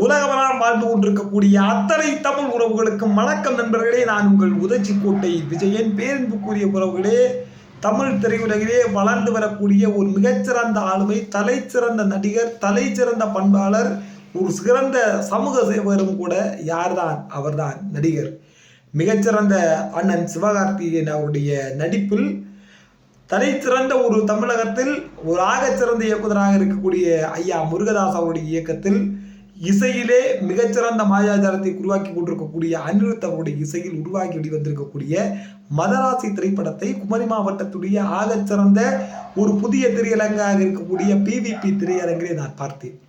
உலகமெல்லாம் வாழ்ந்து கொண்டிருக்கக்கூடிய அத்தனை தமிழ் உறவுகளுக்கும் வணக்கம் நண்பர்களே. நான் உங்கள் உதச்சி கோட்டை விஜயன். பேரன்புக்குரிய உறவுகளே தமிழ் திரையுலகிலே வளர்ந்து வரக்கூடிய ஒரு மிகச்சிறந்த ஆளுமை தலை சிறந்த நடிகர் தலை சிறந்த பண்பாளர் ஒரு சிறந்த சமூக சேவரும் கூட யார்தான்? அவர்தான் நடிகர். மிகச்சிறந்த அண்ணன் சிவகார்த்திகேயன் அவருடைய நடிப்பில் தலை சிறந்த ஒரு தமிழகத்தில் ஒரு ஆகச்சிறந்த சிறந்த இயக்குனராக இருக்கக்கூடிய ஐயா முருகதாஸ் அவருடைய இயக்கத்தில் இசையிலே மிகச்சிறந்த மாயாஜாலத்தை உருவாக்கி கொண்டிருக்கக்கூடிய அனிருத் அவருடைய இசையில் உருவாக்கி வெளிவந்திருக்கக்கூடிய மதராசி திரைப்படத்தை குமரி மாவட்டத்துடைய ஆகச்சிறந்த ஒரு புதிய திரையரங்காக இருக்கக்கூடிய பிவிபி திரையரங்கிலே நான் பார்த்தேன்.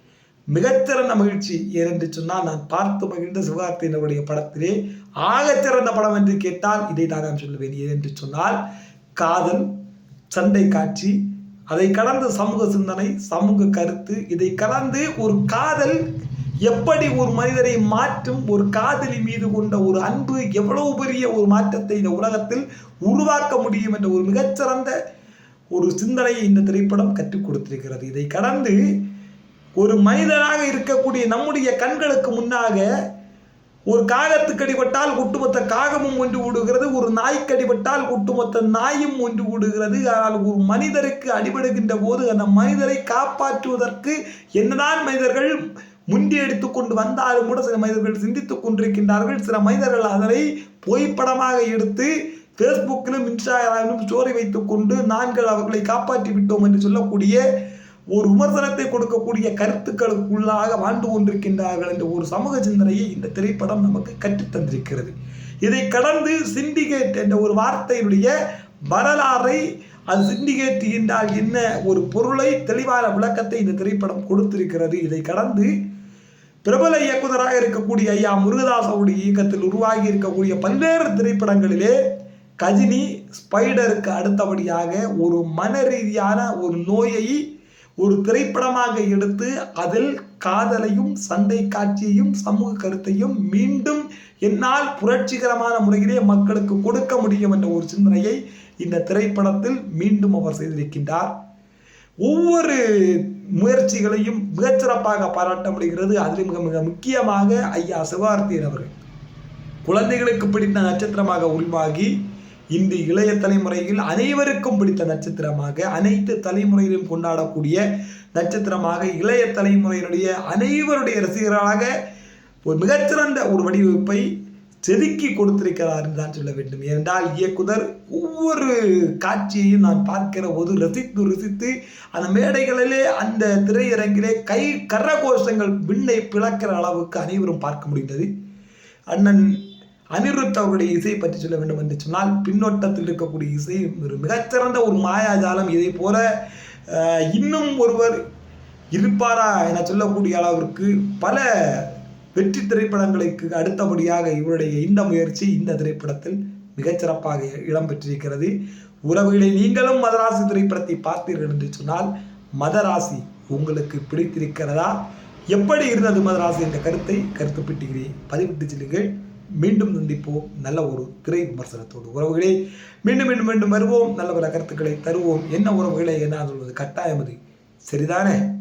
மிகச்சிறந்த மகிழ்ச்சி. ஏனென்று சொன்னால் நான் பார்த்து மகிழ்ந்த சிவகார்த்தியினுடைய படத்திலே ஆகச்சிறந்த படம் என்று கேட்டால் இதை தான் நான் சொல்லுவேன். ஏனென்று சொன்னால் காதல் சண்டை காட்சி அதை கடந்து சமூக சிந்தனை சமூக கருத்து இதை கடந்து ஒரு காதல் எப்படி ஒரு மனிதரை மாற்றும் ஒரு காதலி மீது கொண்ட ஒரு அன்பு எவ்வளவு பெரிய ஒரு மாற்றத்தை இந்த உலகத்தில் உருவாக்க முடியும் என்ற ஒரு மிகச்சிறந்த ஒரு சிந்தனையை இந்த திரைப்படம் கற்றுக் கொடுத்திருக்கிறது. இதை கடந்து ஒரு மனிதனாக இருக்கக்கூடிய நம்முடைய கண்களுக்கு முன்னாக ஒரு காகத்துக்கு அடிபட்டால் ஒட்டுமொத்த காகமும் ஒன்று விடுகிறது ஒரு நாய்க்கு அடிபட்டால் ஒட்டுமொத்த நாயும் ஒன்று விடுகிறது ஆனால் ஒரு மனிதருக்கு அடிபடுகின்ற போது அந்த மனிதரை காப்பாற்றுவதற்கு என்னதான் மனிதர்கள் முண்டி எடுத்து கொண்டு வந்தாலும் கூட சில மனிதர்கள் சிந்தித்துக் கொண்டிருக்கின்றார்கள். சில மனிதர்கள் அதனை புகைப்படமாக எடுத்து ஃபேஸ்புக்கிலும் இன்ஸ்டாகிராமிலும் ஸ்டோரி வைத்துக்கொண்டு நாங்கள் அவர்களை காப்பாற்றி விட்டோம் என்று சொல்லக்கூடிய ஒரு விமர்சனத்தை கொடுக்கக்கூடிய கருத்துக்களுக்குள்ளாக வாழ்ந்து கொண்டிருக்கின்றார்கள் என்ற ஒரு சமூக சிந்தனையை இந்த திரைப்படம் நமக்கு கற்றுத் தந்திருக்கிறது இதை கடந்து சிண்டிகேட் என்ற ஒரு வார்த்தையினுடைய வரலாறை அது சிண்டிகேட் என்றால் என்ன? ஒரு பொருளை தெளிவான விளக்கத்தை இந்த திரைப்படம் கொடுத்திருக்கிறது. இதை கடந்து பிரபல இயக்குனராக இருக்கக்கூடிய ஐயா முருகதாஸ் இயக்கத்தில் உருவாகி இருக்கக்கூடிய பல்வேறு திரைப்படங்களிலே கஜினி ஸ்பைடருக்கு அடுத்தபடியாக ஒரு மன ரீதியான ஒரு நோயை ஒரு திரைப்படமாக எடுத்து அதில் காதலையும் சண்டை காட்சியையும் சமூக கருத்தையும் மீண்டும் என்னால் புரட்சிகரமான முறையிலே மக்களுக்கு கொடுக்க முடியும் என்ற ஒரு சிந்தனையை இந்த திரைப்படத்தில் மீண்டும் அவர் செய்திருக்கின்றார். ஒவ்வொரு முயற்சிகளையும் மிகச்சிறப்பாக பாராட்ட முடிகிறது. அதில் மிக மிக முக்கியமாக ஐயா சிவார்த்தியன் அவர்கள். குழந்தைகளுக்கு பிடித்த நட்சத்திரமாக உருவாகி இந்த இளைய தலைமுறையில் அனைவருக்கும் பிடித்த நட்சத்திரமாக அனைத்து தலைமுறையிலும் கொண்டாடக்கூடிய நட்சத்திரமாக இளைய தலைமுறையினுடைய அனைவருடைய ரசிகராக ஒரு மிகச்சிறந்த ஒரு வடிவமைப்பை செதுக்கி கொடுத்திருக்கிறார் என்று தான் சொல்ல வேண்டும். ஏனென்றால் இயக்குனர் ஒவ்வொரு காட்சியையும் நான் பார்க்கிற போது ரசித்து ரசித்து அந்த மேடைகளிலே அந்த திரையரங்கிலே கை கரகோஷங்கள் விண்ணை பிளக்கிற அளவுக்கு அனைவரும் பார்க்க முடிந்தது. அண்ணன் அனிருத் அவருடைய இசை பற்றி சொல்ல வேண்டும் என்று சொன்னால் பின்னோட்டத்தில் இருக்கக்கூடிய இசை ஒரு மிகச்சிறந்த ஒரு மாயாஜாலம். இதை போல இன்னும் ஒருவர் இருப்பாரா என சொல்லக்கூடிய அளவிற்கு பல வெற்றி திரைப்படங்களுக்கு அடுத்தபடியாக இவருடைய இந்த முயற்சி இந்த திரைப்படத்தில் மிகச்சிறப்பாக இடம்பெற்றிருக்கிறது. உறவுகளை நீங்களும் மதராசி திரைப்படத்தை பார்த்தீர்கள் என்று சொன்னால் மதராசி உங்களுக்கு பிடித்திருக்கிறதா? எப்படி இருந்தது மதராசி என்ற கருத்தை கருத்து பெட்டிகிறேன் பதிவிட்டு செல்லுங்கள். மீண்டும் சந்திப்போம். நல்ல ஒரு திரை விமர்சனத்தோடு. உறவுகளே மீண்டும் மீண்டும் மீண்டும் வருவோம். நல்ல பல கருத்துக்களை தருவோம். என்ன உறவுகளை என்ன சொல்வது? கட்டாயம் அது சரிதானே?